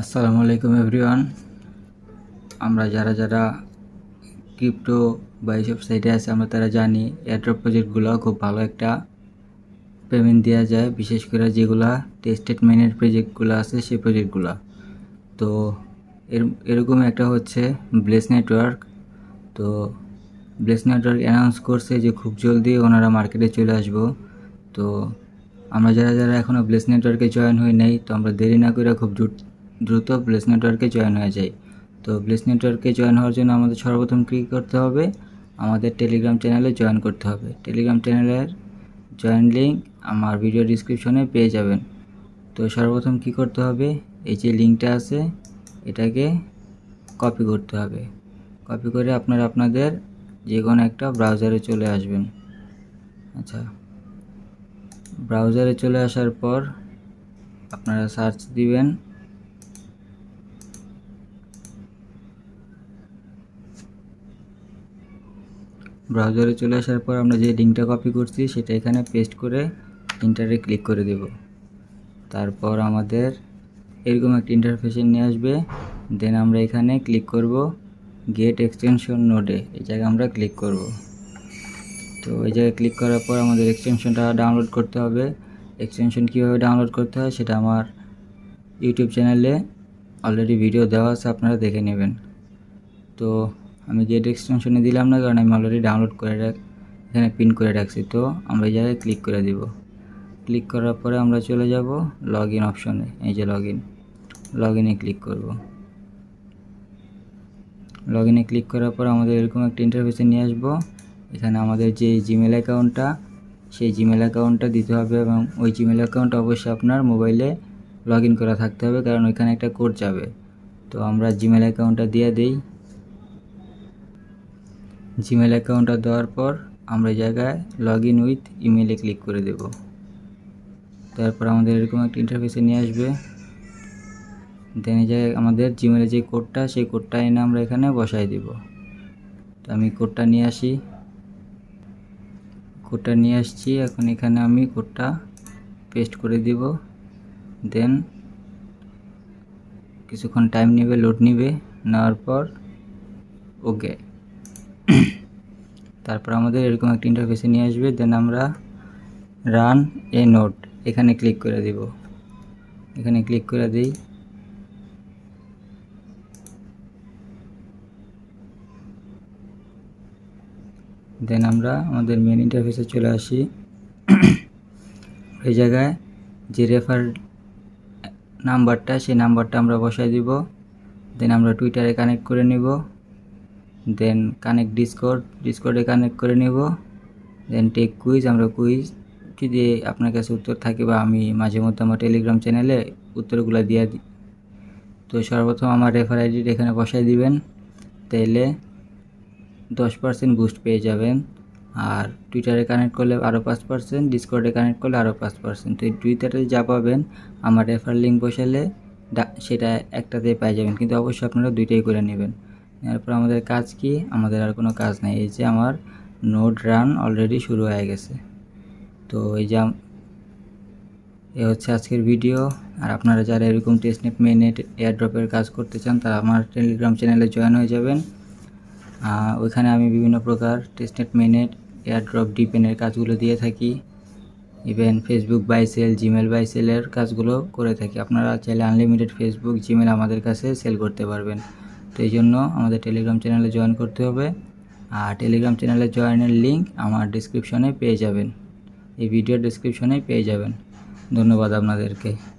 আসসালামু আলাইকুম এভরিওয়ান। আমরা যারা যারা ক্রিপ্টো বা এইসব সাইটে আছে, আমরা তারা জানি এয়ারড্রপ প্রজেক্টগুলো খুব ভালো একটা পেমেন্ট দেওয়া যায়, বিশেষ করে যেগুলা টেস্টেড মেনের প্রজেক্টগুলো আছে, সেই প্রজেক্টগুলো তো এর এরকম একটা হচ্ছে ব্লেস নেটওয়ার্ক তো ব্লেস নেটওয়ার্ক অ্যানাউন্স করছে যে খুব জলদি ওনারা মার্কেটে চলে আসব। তো আমরা যারা যারা এখনও ব্লেস নেটওয়ার্কে জয়েন হই নাই, তো আমরা দেরি না করে খুব দ্রুত দ্রুত ব্লেস নেটওয়ার্কে জয়েন হয়ে যাই তো ব্লেস নেটওয়ার্কে জয়েন হওয়ার জন্য আমাদের সর্বপ্রথম কী করতে হবে? আমাদের টেলিগ্রাম চ্যানেলে জয়েন করতে হবে। টেলিগ্রাম চ্যানেলের জয়েন লিঙ্ক আমার ভিডিও ডিসক্রিপশনে পেয়ে যাবেন। তো সর্বপ্রথম কী করতে হবে? এই যে লিঙ্কটা আছে, এটাকে কপি করতে হবে। কপি করে আপনারা আপনাদের যে কোনো একটা ব্রাউজারে চলে আসবেন। আচ্ছা ব্রাউজারে চলে আসার পর আপনারা সার্চ দিবেন। ব্রাউজারে চলে আসার পর আমরা যে লিঙ্কটা কপি করছি, সেটা এখানে পেস্ট করে ইন্টারে ক্লিক করে দেব। তারপর আমাদের এরকম একটা ইন্টারফেসে নিয়ে আসবে। দেন আমরা এখানে ক্লিক করব গেট এক্সটেনশন নোডে এই জায়গায় আমরা ক্লিক করব। তো এই জায়গায় ক্লিক করার পর আমাদের এক্সটেনশনটা ডাউনলোড করতে হবে। এক্সটেনশন কীভাবে ডাউনলোড করতে হয়, সেটা আমার ইউটিউব চ্যানেলে অলরেডি ভিডিও দেওয়া আছে, আপনারা দেখে নেবেন। তো আমি গেট এক্সটেনশনে দিলাম না, কারণ আমি অলরেডি ডাউনলোড করে রাখ এখানে পিন করে রাখছি। তো আমরা এই জায়গায় ক্লিক করে দিব। ক্লিক করার পরে আমরা চলে যাব লগ ইন অপশনে এই যে লগ ইন লগ ইনে ক্লিক করব। লগ ইনে ক্লিক করার পর আমাদের এরকম একটা ইন্টারফেসে নিয়ে আসব। এখানে আমাদের যে জিমেল অ্যাকাউন্টটা সেই জিমেল অ্যাকাউন্টটা দিতে হবে এবং ওই জিমেল অ্যাকাউন্ট অবশ্যই আপনার মোবাইলে লগ করা থাকতে হবে, কারণ ওইখানে একটা কোড যাবে। তো আমরা জিমেল অ্যাকাউন্টটা দিয়ে দিই। জিমেল অ্যাকাউন্টটা দেওয়ার পর আমরা জায়গায় লগ ইন উইথ ইমেলে ক্লিক করে দেব। তারপর আমাদের এরকম একটা ইন্টারফেসে নিয়ে আসবে। দেন এই জায়গায় আমাদের জিমেলে যে কোডটা সেই কোডটা এনে আমরা এখানে বসাই দিব। তো আমি কোডটা নিয়ে আসি। কোডটা নিয়ে আসছি, এখন এখানে আমি কোডটা পেস্ট করে দিব। দেন কিছুক্ষণ টাইম নেবে লোড নেবে, নেওয়ার পর ওকে তারপর আমাদের এরকম একটা ইন্টারফেসে নিয়ে আসবে দেন আমরা রান এ নোট এখানে ক্লিক করে দিব। এখানে ক্লিক করে দিই। দেন আমরা আমাদের মেন ইন্টারফেসে চলে আসি। এই জায়গায় যে রেফার নাম্বারটা সেই নাম্বারটা আমরা বসাই দিব। দেন আমরা টুইটারে কানেক্ট করে নিব। দেন কানেক্ট ডিসকোড ডিসকোডে কানেক্ট করে নেব। দেন টেক কুইজ আমরা কুইজ যদি আপনার কাছে উত্তর থাকে বা আমি মাঝে মধ্যে আমার টেলিগ্রাম চ্যানেলে উত্তরগুলো দিয়ে দিই তো সর্বপ্রথম আমার রেফার আইডি এখানে বসাই দিবেন। তাইলে দশ পার্সেন্ট বুস্ট পেয়ে যাবেন। আর টুইটারে কানেক্ট করলে আরও পাঁচ পার্সেন্ট ডিসকর্ডে কানেক্ট করলে আরও পাঁচ পার্সেন্ট তো এই টুইটারে যা পাবেন, আমার রেফার লিঙ্ক বসালে সেটা একটাতেই পেয়ে যাবেন। কিন্তু অবশ্যই আপনারা দুইটাই করে নেবেন। এরপর আমাদের কাজ কি? আমাদের আর কোনো কাজ নেই। এই যে আমার নোট রান অলরেডি শুরু হয়ে গেছে। তো এই যে এ হচ্ছে আজকের ভিডিও আর আপনারা যারা এরকম টেস্টনেট মেনেট এয়ারড্রপের কাজ করতে চান, তারা আমার টেলিগ্রাম চ্যানেলে জয়েন হয়ে যাবেন। ওইখানে আমি বিভিন্ন প্রকার টেস্টনেট মেনেট এয়ারড্রপ ডিপেনের কাজগুলো দিয়ে থাকি। Even Facebook buy sell Gmail বাইসেলের কাজগুলো করে থাকি। আপনারা চাইলে আনলিমিটেড ফেসবুক জিমেল আমাদের কাছে সেল করতে পারবেন। এই জন্য আমাদের টেলিগ্রাম চ্যানেলে জয়েন করতে হবে। আর টেলিগ্রাম চ্যানেলে জয়েনের লিঙ্ক আমার ডিসক্রিপশনে পেয়ে যাবেন। এই ভিডিওর ডিসক্রিপশনে পেয়ে যাবেন। ধন্যবাদ আপনাদেরকে।